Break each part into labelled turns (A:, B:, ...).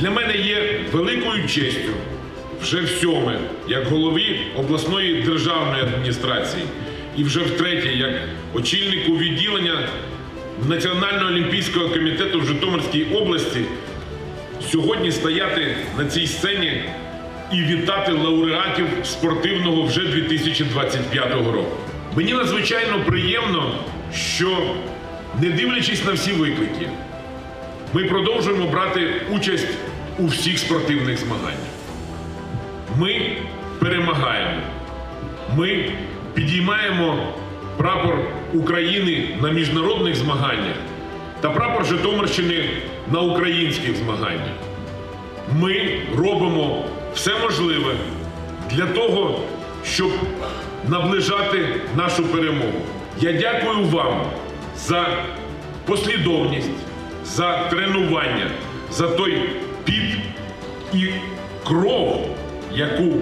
A: Для мене є великою честю вже в сьоме, як голові обласної державної адміністрації, і вже втретє, як очільнику відділення Національного олімпійського комітету в Житомирській області, сьогодні стояти на цій сцені і вітати лауреатів спортивного вже 2025 року. Мені надзвичайно приємно, що не дивлячись на всі виклики, ми продовжуємо брати участь у всіх спортивних змаганнях. Ми перемагаємо. Ми підіймаємо прапор України на міжнародних змаганнях та прапор Житомирщини на українських змаганнях. Ми робимо все можливе для того, щоб наближати нашу перемогу. Я дякую вам за послідовність, за тренування, за той піт і кров, яку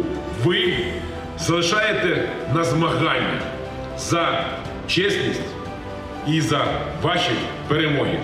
A: ви залишаєте на змаганнях за чесність і за ваші перемоги.